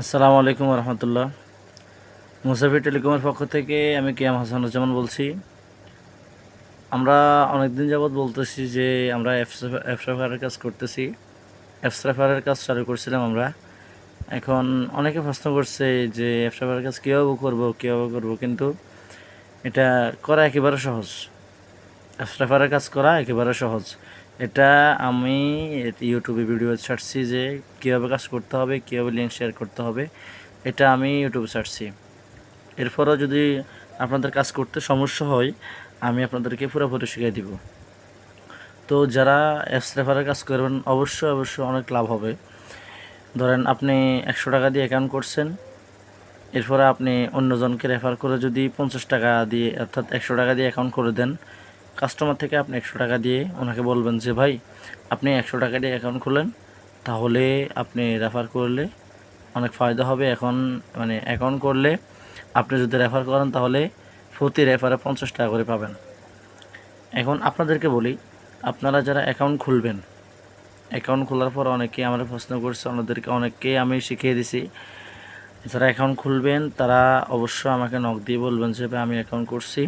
আসসালামু আলাইকুম রহমতুল্লাহ মুসাফি টেলিকমের পক্ষ থেকে আমি কিয়াম হাসানুজ্জামান বলছি। আমরা অনেকদিন যাবৎ বলতেছি যে আমরা এফসাফারের কাজ করতেছি। এফসাফারের কাজ চালু করছিলাম আমরা। এখন অনেকে প্রশ্ন করছে যে এফসাফারের কাজ কীভাবে করব কীভাবে করব, কিন্তু এটা করা একেবারে সহজ। এফসাফারের কাজ করা একেবারে সহজ। এটা আমি ইউটিউবে ভিডিও ছাড়ছি যে কীভাবে কাজ করতে হবে, কীভাবে লিঙ্ক শেয়ার করতে হবে, এটা আমি ইউটিউবে ছাড়ছি। এরপরও যদি আপনাদের কাজ করতে সমস্যা হয়, আমি আপনাদেরকে পুরোপুরি শিখিয়ে দিব। তো যারা অ্যাপস রেফারের কাজ করবেন, অবশ্যই অবশ্যই অনেক লাভ হবে। ধরেন আপনি একশো টাকা দিয়ে অ্যাকাউন্ট করছেন, এরপরে আপনি অন্যজনকে রেফার করে যদি পঞ্চাশ টাকা দিয়ে, অর্থাৎ একশো টাকা দিয়ে অ্যাকাউন্ট করে দেন কাস্টমার থেকে আপনি একশো টাকা দিয়ে ওনাকে বলবেন যে, ভাই, আপনি একশো টাকা দিয়ে অ্যাকাউন্ট খুলেন তাহলে আপনি রেফার করলে অনেক ফায়দা হবে। এখন মানে অ্যাকাউন্ট করলে আপনি যদি রেফার করেন, তাহলে প্রতি রেফারে পঞ্চাশ টাকা করে পাবেন। এখন আপনাদেরকে বলি, আপনারা যারা অ্যাকাউন্ট খুলবেন অ্যাকাউন্ট খোলার পর অনেকে আমার প্রশ্ন করছে ওনাদেরকে অনেককে আমি শিখিয়ে দিছি। যারা অ্যাকাউন্ট খুলবেন, তারা অবশ্যই আমাকে নক দিয়ে বলবেন যে আমি অ্যাকাউন্ট করছি।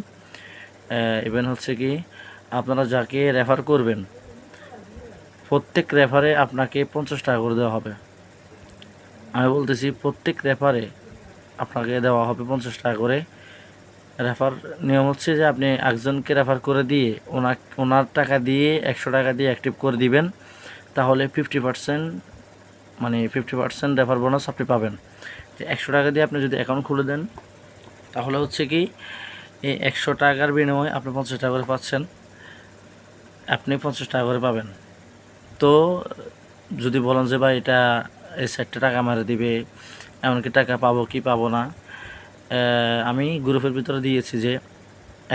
ইভেন হচ্ছে কি, আপনারা যাকে রেফার করবেন, প্রত্যেক রেফারে আপনাকে পঞ্চাশ টাকা করে দেওয়া হবে। আমি বলতেছি, প্রত্যেক রেফারে আপনাকে দেওয়া হবে পঞ্চাশ টাকা করে। রেফার নিয়ম হচ্ছে যে আপনি একজনকে রেফার করে দিয়ে ওনার ওনার টাকা দিয়ে একশো টাকা দিয়ে অ্যাক্টিভ করে দিবেন, তাহলে ফিফটি পার্সেন্ট মানে ফিফটি পার্সেন্ট রেফার বোনাস আপনি পাবেন। যে একশো টাকা দিয়ে আপনি যদি অ্যাকাউন্ট খুলে দেন, তাহলে হচ্ছে কি এই একশো টাকার বিনিময়ে আপনি পঞ্চাশ টাকা করে পাচ্ছেন। আপনি পঞ্চাশ টাকা করে পাবেন। তো যদি বলেন যে, ভাই, এটা এই সাইডটা টাকা মারে দিবে, এমনকি টাকা পাবো কি পাবো না? আমি গ্রুপের ভিতরে দিয়েছি যে,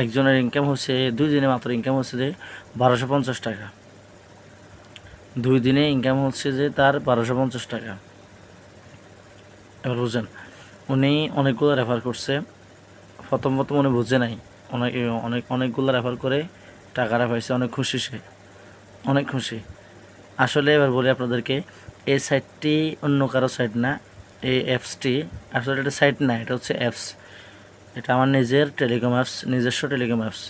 একজনের ইনকাম হচ্ছে দুই দিনে মাত্র ইনকাম হচ্ছে যে, বারোশো পঞ্চাশ টাকা। দুই দিনে ইনকাম হচ্ছে যে, তার বারোশো পঞ্চাশ টাকা। এবার বুঝেন, উনি অনেকগুলো রেফার করছে। প্রথম প্রথম উনি বুঝে নাই। অনেক অনেক, অনেকগুলো রেফার করে টাকাটা পাইছে অনেক খুশি সে। অনেক খুশি। আসলে এবার বলি আপনাদেরকে এই সাইটটি অন্য কারও সাইট না এই অ্যাপসটি আসলে এটা সাইট না, এটা হচ্ছে অ্যাপস এটা আমার নিজের টেলিকম অ্যাপস নিজস্ব টেলিকম অ্যাপস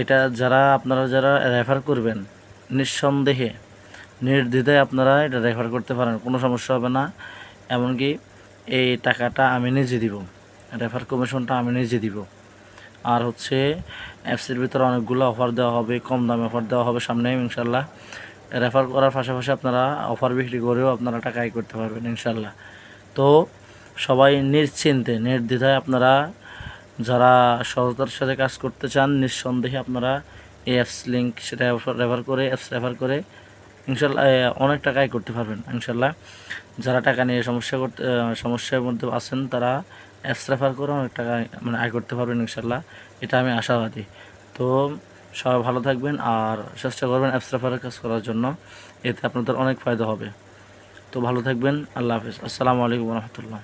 এটা যারা, আপনারা যারা রেফার করবেন, নিঃসন্দেহে, নির্দ্বিধায় আপনারা এটা রেফার করতে পারেন, কোনো সমস্যা হবে না। এমনকি এই টাকাটা আমি নিজে দিব। রেফার কমিশনটা আমি নিজে দিব। আর হচ্ছে অ্যাপসের ভিতরে অনেকগুলো অফার দেওয়া হবে, কম দামে অফার দেওয়া হবে সামনে ইনশাল্লাহ রেফার করার পাশাপাশি আপনারা অফার বিক্রি করেও আপনারা টাকা আয় করতে পারবেন ইনশাল্লাহ তো সবাই নিশ্চিন্তে, নির্দ্বিধায় আপনারা যারা সততার সাথে কাজ করতে চান, নিঃসন্দেহে আপনারা এই অ্যাপস লিঙ্ক সেটা রেফার করে অ্যাপস রেফার করে ইনশাল্লাহ অনেক টাকা আয় করতে পারবেন ইনশাল্লাহ যারা টাকা নিয়ে সমস্যা করতে সমস্যার মধ্যে আছেন, তারা অ্যাপস রেফার করে, অনেক টাকা মানে আয় করতে পারবেন ইনশাল্লাহ এটা আমি আশাবাদী। তো সবাই ভালো থাকবেন আর চেষ্টা করবেন অ্যাপস রেফারের কাজ করার জন্য। এতে আপনাদের অনেক ফায়দা হবে। তো ভালো থাকবেন। আল্লাহ হাফিজ। আসসালামু আলাইকুম রহমতুল্লাহ।